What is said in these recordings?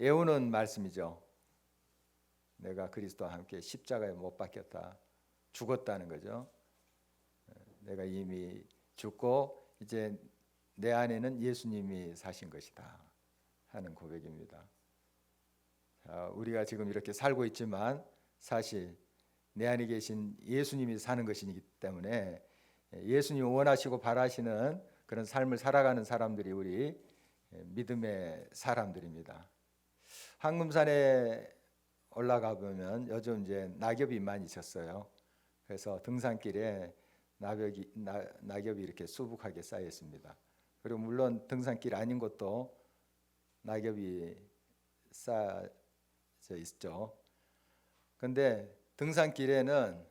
애우는 말씀이죠. 내가 그리스도와 함께 십자가에 못 박혔다. 죽었다는 거죠. 내가 이미 죽고 이제 내 안에는 예수님이 사신 것이다 하는 고백입니다. 자, 우리가 지금 이렇게 살고 있지만 사실 내 안에 계신 예수님이 사는 것이기 때문에 예수님 원하시고 바라시는 그런 삶을 살아가는 사람들이 우리 믿음의 사람들입니다. 황금산에 올라가 보면 요즘 이제 낙엽이 많이 졌어요. 그래서 등산길에 낙엽이, 나, 낙엽이 이렇게 수북하게 쌓여 있습니다. 그리고 물론 등산길 아닌 곳도 낙엽이 쌓여 있죠. 근데 등산길에는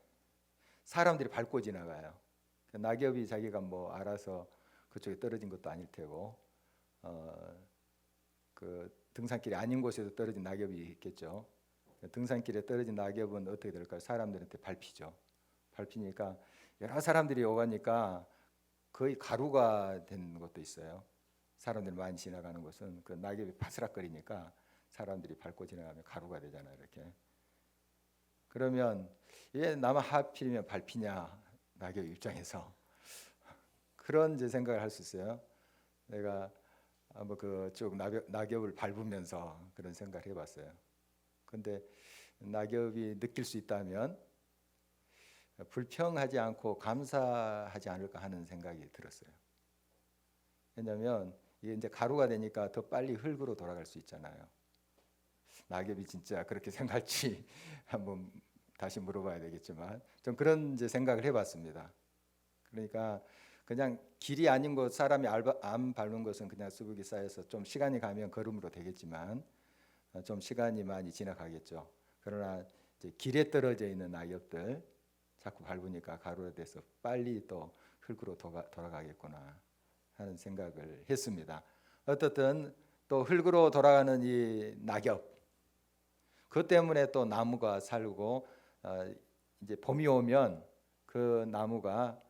사람들이 밟고 지나가요. 그 낙엽이 자기가 뭐 알아서 그쪽에 떨어진 것도 아닐 테고, 어, 그 등산길이 아닌 곳에서 떨어진 낙엽이 있겠죠. 등산길에 떨어진 낙엽은 어떻게 될까요? 사람들한테 밟히죠. 밟히니까 여러 사람들이 오가니까 거의 가루가 된 것도 있어요. 사람들이 많이 지나가는 곳은 그 낙엽이 바스락거리니까 사람들이 밟고 지나가면 가루가 되잖아요. 이렇게. 그러면 얘 나만 하필이면 밟히냐 낙엽 입장에서 그런 이제 생각을 할 수 있어요. 내가 한번 그쭉 낙엽, 낙엽 을 밟으면서 그런 생각을 해봤어요. 근데 낙엽이 느낄 수 있다면 불평하지 않고 감사하지 않을까 하는 생각이 들었어요. 왜냐하면 이게 이제 가루가 되니까 더 빨리 흙으로 돌아갈 수 있잖아요. 낙엽이 진짜 그렇게 생각할지 한번 다시 물어봐야 되겠지만 좀 그런 이제 생각을 해봤습니다. 그러니까 그냥 길이 아닌 곳 사람이 안 밟는 것은 그냥 수북이 쌓여서 좀 시간이 가면 걸음으로 되겠지만 좀 시간이 많이 지나가겠죠. 그러나 길에 떨어져 있는 낙엽들 자꾸 밟으니까 가루가 돼서 빨리 또 흙으로 돌아가겠구나 하는 생각을 했습니다. 어떻든 또 흙으로 돌아가는 이 낙엽 그 때문에 또 나무가 살고 어, 이제 봄이 오면 그 나무가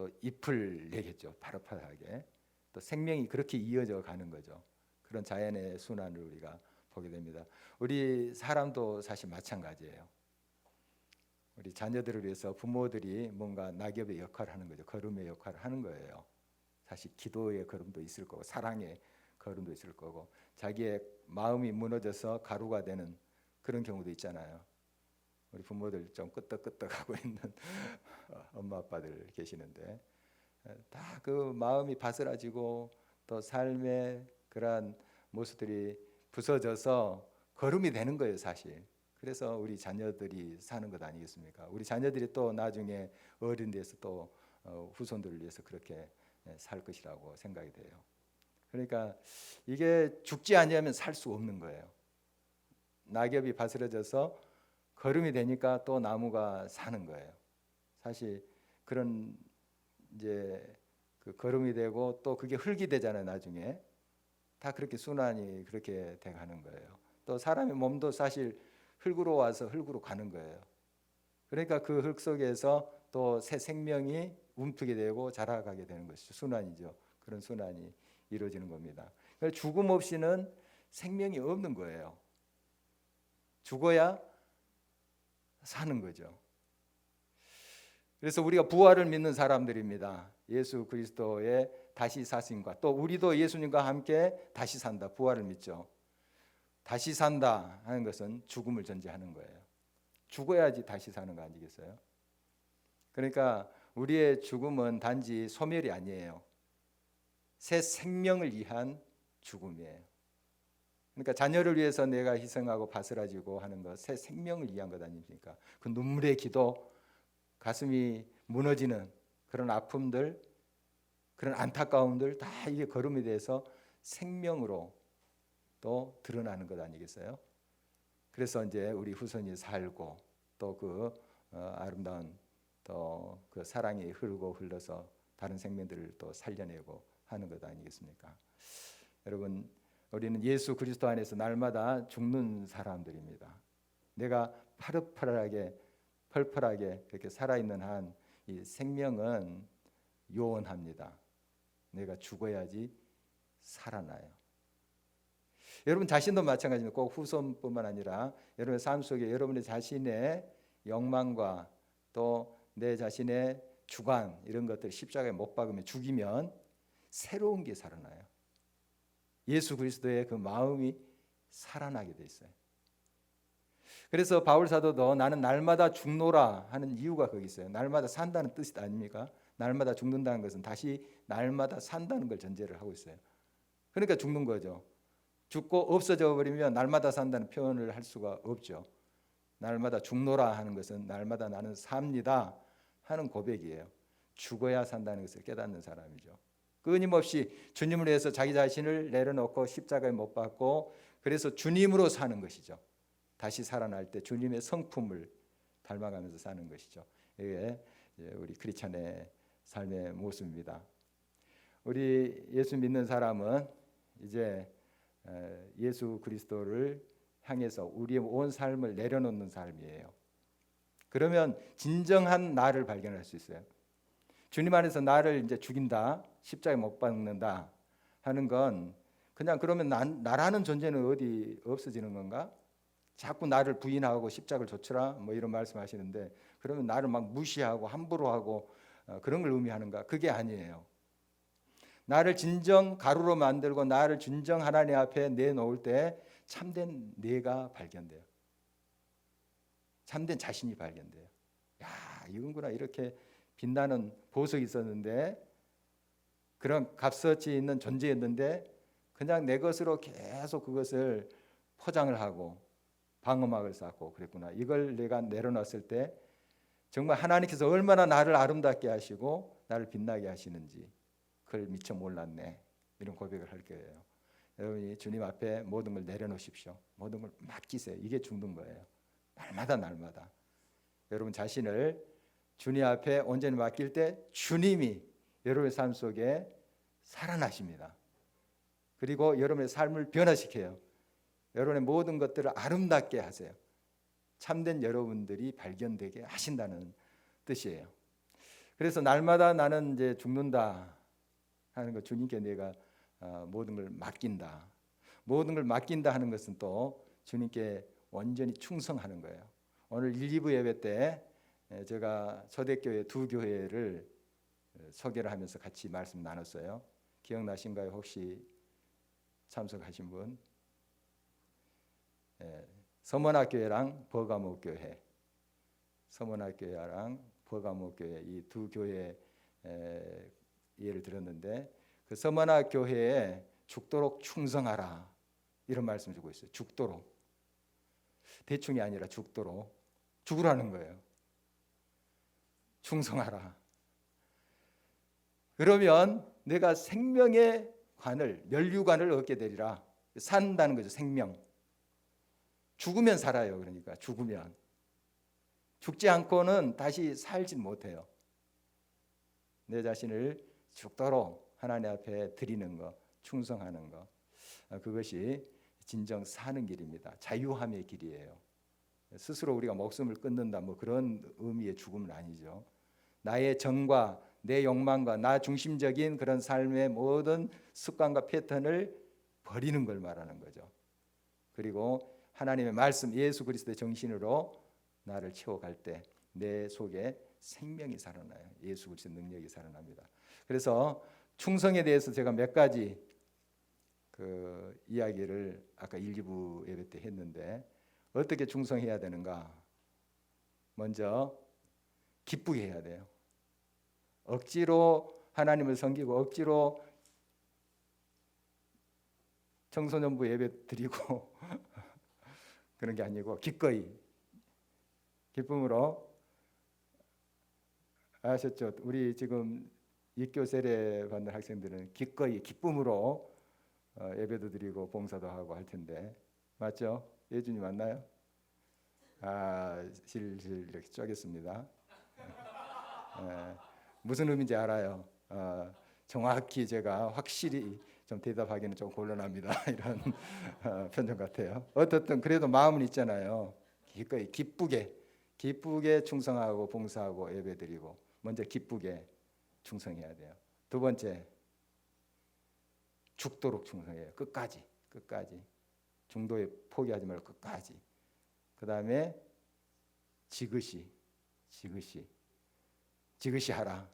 또 잎을 내겠죠 파릇파릇하게 또 생명이 그렇게 이어져 가는 거죠 그런 자연의 순환을 우리가 보게 됩니다. 우리 사람도 사실 마찬가지예요. 우리 자녀들을 위해서 부모들이 뭔가 낙엽의 역할을 하는 거죠. 걸음의 역할을 하는 거예요. 사실 기도의 걸음도 있을 거고 사랑의 걸음도 있을 거고 자기의 마음이 무너져서 가루가 되는 그런 경우도 있잖아요. 우리 부모들 좀 끄떡끄떡하고 있는 엄마 아빠들 계시는데 다 그 마음이 바스라지고 또 삶의 그러한 모습들이 부서져서 걸음이 되는 거예요, 사실. 그래서 우리 자녀들이 사는 것 아니겠습니까? 우리 자녀들이 또 나중에 어른 돼서 또 어, 후손들을 위해서 그렇게 예, 살 것이라고 생각이 돼요. 그러니까 이게 죽지 아니하면 살 수 없는 거예요. 낙엽이 바스러져서 걸음이 되니까 또 나무가 사는 거예요. 사실 그런 이제 그 걸음이 되고 또 그게 흙이 되잖아요, 나중에. 다 그렇게 순환이 그렇게 돼 가는 거예요. 또 사람의 몸도 사실 흙으로 와서 흙으로 가는 거예요. 그러니까 그 흙 속에서 또 새 생명이 움트게 되고 자라가게 되는 것이죠. 순환이죠. 그런 순환이 이루어지는 겁니다. 죽음 없이는 생명이 없는 거예요. 죽어야 사는 거죠. 그래서 우리가 부활을 믿는 사람들입니다. 예수 그리스도의 다시 사심과 또 우리도 예수님과 함께 다시 산다. 부활을 믿죠. 다시 산다 하는 것은 죽음을 전제하는 거예요. 죽어야지 다시 사는 거 아니겠어요? 그러니까 우리의 죽음은 단지 소멸이 아니에요. 새 생명을 위한 죽음이에요. 그러니까 자녀를 위해서 내가 희생하고 바스라지고 하는 것, 새 생명을 위한 것 아닙니까? 그 눈물의 기도, 가슴이 무너지는 그런 아픔들, 그런 안타까움들 다 이게 걸음이 돼서 생명으로 또 드러나는 것 아니겠어요? 그래서 이제 우리 후손이 살고 또그 어, 아름다운 또 그 사랑이 흐르고 흘러서 다른 생명들을 또 살려내고 하는 것 아니겠습니까? 여러분 우리는 예수 그리스도 안에서 날마다 죽는 사람들입니다. 내가 파릇파릇하게 펄펄하게 그렇게 살아있는 한 이 생명은 요원합니다. 내가 죽어야지 살아나요. 여러분 자신도 마찬가지입니다. 꼭 후손뿐만 아니라 여러분의 삶 속에 여러분의 자신의 욕망과 또 내 자신의 주관 이런 것들 십자가에 못 박으면 죽이면 새로운 게 살아나요. 예수 그리스도의 그 마음이 살아나게 돼 있어요. 그래서 바울 사도도 나는 날마다 죽노라 하는 이유가 거기 있어요. 날마다 산다는 뜻이 아닙니까? 날마다 죽는다는 것은 다시 날마다 산다는 걸 전제를 하고 있어요. 그러니까 죽는 거죠. 죽고 없어져 버리면 날마다 산다는 표현을 할 수가 없죠. 날마다 죽노라 하는 것은 날마다 나는 삽니다 하는 고백이에요. 죽어야 산다는 것을 깨닫는 사람이죠. 끊임없이 주님을 위해서 자기 자신을 내려놓고 십자가에 못 박고 그래서 주님으로 사는 것이죠. 다시 살아날 때 주님의 성품을 닮아가면서 사는 것이죠. 이게 우리 크리스천의 삶의 모습입니다. 우리 예수 믿는 사람은 이제 예수 그리스도를 향해서 우리의 온 삶을 내려놓는 삶이에요. 그러면 진정한 나를 발견할 수 있어요. 주님 안에서 나를 이제 죽인다, 십자가에 못 박는다 하는 건 그냥 그러면 난, 나라는 존재는 어디 없어지는 건가? 자꾸 나를 부인하고 십자가를 좇으라 뭐 이런 말씀하시는데 그러면 나를 막 무시하고 함부로 하고 어, 그런 걸 의미하는가? 그게 아니에요. 나를 진정 가루로 만들고 나를 진정 하나님 앞에 내놓을 때 참된 내가 발견돼요. 참된 자신이 발견돼요. 야, 이건구나 이렇게 빛나는 보석이 있었는데 그런 값어치 있는 존재였는데 그냥 내 것으로 계속 그것을 포장을 하고 방어막을 쌓고 그랬구나. 이걸 내가 내려놨을 때 정말 하나님께서 얼마나 나를 아름답게 하시고 나를 빛나게 하시는지 그걸 미처 몰랐네. 이런 고백을 할 거예요. 여러분이 주님 앞에 모든 걸 내려놓으십시오. 모든 걸 맡기세요. 이게 죽는 거예요. 날마다 날마다 여러분 자신을 주님 앞에 온전히 맡길 때 주님이 여러분의 삶 속에 살아나십니다. 그리고 여러분의 삶을 변화시켜요. 여러분의 모든 것들을 아름답게 하세요. 참된 여러분들이 발견되게 하신다는 뜻이에요. 그래서 날마다 나는 이제 죽는다 하는 것 주님께 내가 어, 모든 걸 맡긴다. 모든 걸 맡긴다 하는 것은 또 주님께 완전히 충성하는 거예요. 오늘 1, 2부 예배 때 제가 초대교회 두 교회를 소개를 하면서 같이 말씀 나눴어요. 기억나신가요? 혹시 참석하신 분? 서문학교회랑 버가모교회, 서문학교회랑 버가모교회 이 두 교회 예를 들었는데 그 서문학교회에 죽도록 충성하라 이런 말씀 주고 있어요. 죽도록 대충이 아니라 죽도록 죽으라는 거예요. 충성하라. 그러면 내가 생명의 관을 멸류관을 얻게 되리라. 산다는 거죠. 생명. 죽으면 살아요. 그러니까 죽으면 죽지 않고는 다시 살지 못해요. 내 자신을 죽도록 하나님 앞에 드리는 것, 충성하는 것. 아, 그것이 진정 사는 길입니다. 자유함의 길이에요. 스스로 우리가 목숨을 끊는다 뭐 그런 의미의 죽음은 아니죠. 나의 정과 내 욕망과 나 중심적인 그런 삶의 모든 습관과 패턴을 버리는 걸 말하는 거죠. 그리고 하나님의 말씀 예수 그리스도의 정신으로 나를 채워갈 때 내 속에 생명이 살아나요. 예수 그리스도의 능력이 살아납니다. 그래서 충성에 대해서 제가 몇 가지 그 이야기를 아까 일기부 예배 때 했는데 어떻게 충성해야 되는가? 먼저 기쁘게 해야 돼요. 억지로 하나님을 섬기고 억지로 청소년부 예배 드리고 그런 게 아니고 기꺼이 기쁨으로 아셨죠? 우리 지금 입교 세례 받는 학생들은 기꺼이 기쁨으로 어, 예배도 드리고 봉사도 하고 할 텐데 맞죠? 예준이 맞나요? 아 실실 이렇게 쪼겠습니다. 예, 무슨 의미인지 알아요. 어, 정확히 제가 확실히 좀 대답하기는 좀 곤란합니다. 이런 어, 편정 같아요. 어떻든 그래도 마음은 있잖아요. 기꺼이 기쁘게 기쁘게 충성하고 봉사하고 예배드리고 먼저 기쁘게 충성해야 돼요. 두 번째 죽도록 충성해요. 끝까지 끝까지 중도에 포기하지 말고 끝까지. 그 다음에 지그시, 지그시, 지그시 하라.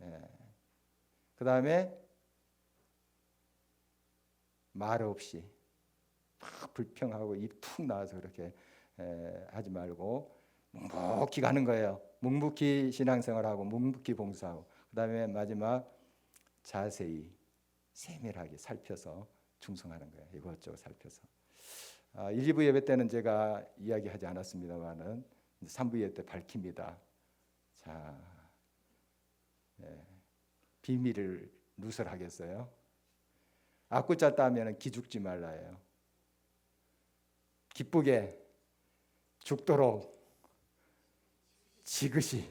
예. 그 다음에 말 없이 막 불평하고 입 툭 나와서 그렇게 에, 하지 말고 묵묵히 가는 거예요. 묵묵히 신앙생활하고 묵묵히 봉사하고 그다음에 마지막 자세히 세밀하게 살펴서 충성하는 거예요. 이것저것 살펴서. 아, 1, 2부 예배 때는 제가 이야기하지 않았습니다만은 3부 예배 때 밝힙니다. 자, 예, 비밀을 누설하겠어요. 아꾸짜 따면 기죽지 말라예요. 기쁘게 죽도록 지그시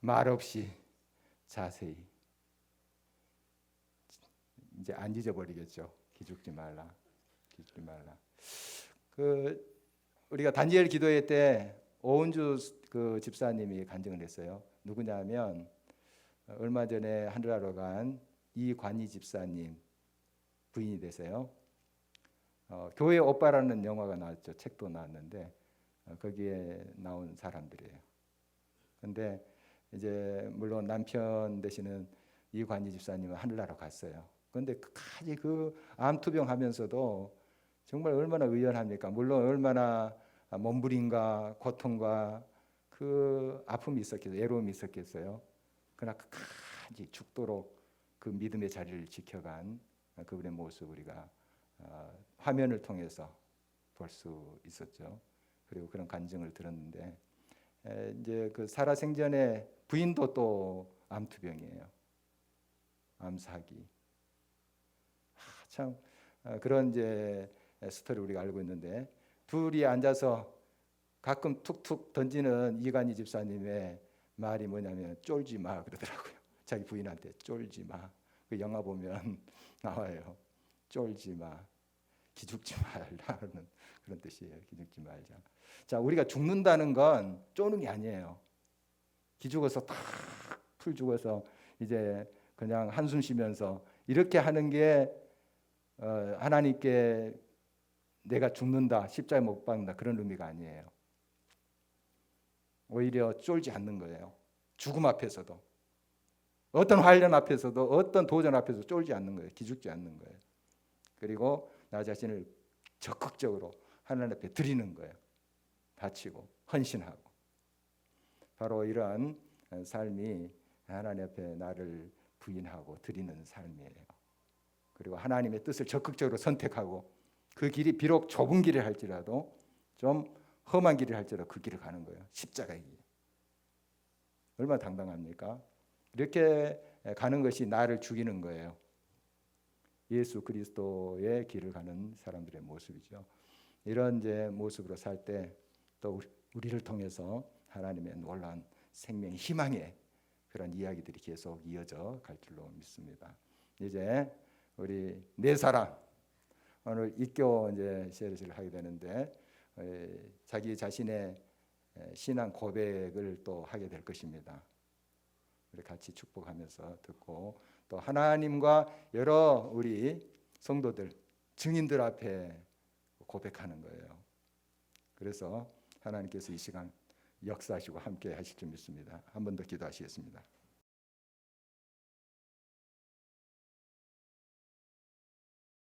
말 없이 자세히 이제 안 잊어버리겠죠. 기죽지 말라. 기죽지 말라. 그 우리가 단지엘 기도회 때 오은주 그 집사님이 간증을 했어요. 누구냐면 얼마 전에 하늘나라로 간 이관희 집사님 부인이 되세요. 어, 교회 오빠라는 영화가 나왔죠. 책도 나왔는데 어, 거기에 나온 사람들이에요. 근데 이제 물론 남편 되시는 이관희 집사님은 하늘나라 갔어요. 그런데 끝까지 그 암투병 하면서도 정말 얼마나 의연합니까? 물론 얼마나 몸부림과 고통과 그 아픔이 있었겠어요. 외로움이 있었겠어요. 그러나 끝까지 죽도록 그 믿음의 자리를 지켜간 그분의 모습 우리가 어, 화면을 통해서 볼 수 있었죠. 그리고 그런 간증을 들었는데 에, 이제 그 살아 생전에 부인도 또 암투병이에요. 암사기. 아, 참 어, 그런 이제 스토리 우리가 알고 있는데 둘이 앉아서 가끔 툭툭 던지는 이간희 집사님의 말이 뭐냐면 쫄지 마 그러더라고요. 자기 부인한테 쫄지 마. 그 영화 보면 나와요. 쫄지 마. 기죽지 말라는 그런 뜻이에요. 기죽지 말자. 자, 우리가 죽는다는 건 쪼는 게 아니에요. 기죽어서 탁 풀 죽어서 이제 그냥 한숨 쉬면서 이렇게 하는 게 어, 하나님께 내가 죽는다, 십자에 못 박는다 그런 의미가 아니에요. 오히려 쫄지 않는 거예요. 죽음 앞에서도 어떤 환련 앞에서도 어떤 도전 앞에서 쫄지 않는 거예요. 기죽지 않는 거예요. 그리고 나 자신을 적극적으로 하나님 앞에 드리는 거예요. 바치고 헌신하고 바로 이런 삶이 하나님 앞에 나를 부인하고 드리는 삶이에요. 그리고 하나님의 뜻을 적극적으로 선택하고 그 길이 비록 좁은 길을 할지라도 좀 험한 길을 할지라도 그 길을 가는 거예요. 십자가의 길. 얼마나 당당합니까? 이렇게 가는 것이 나를 죽이는 거예요. 예수 그리스도의 길을 가는 사람들의 모습이죠. 이런 이제 모습으로 살 때 또 우리를 통해서 하나님의 놀라운 생명 희망의 그런 이야기들이 계속 이어져 갈 줄로 믿습니다. 이제 우리 네 사람 오늘 입교 이제 쉐르를 하게 되는데 자기 자신의 신앙 고백을 또 하게 될 것입니다. 우리 같이 축복하면서 듣고 또 하나님과 여러 우리 성도들 증인들 앞에 고백하는 거예요. 그래서 하나님께서 이 시간 역사하시고 함께 하실 줄 믿습니다. 한 번 더 기도하시겠습니다.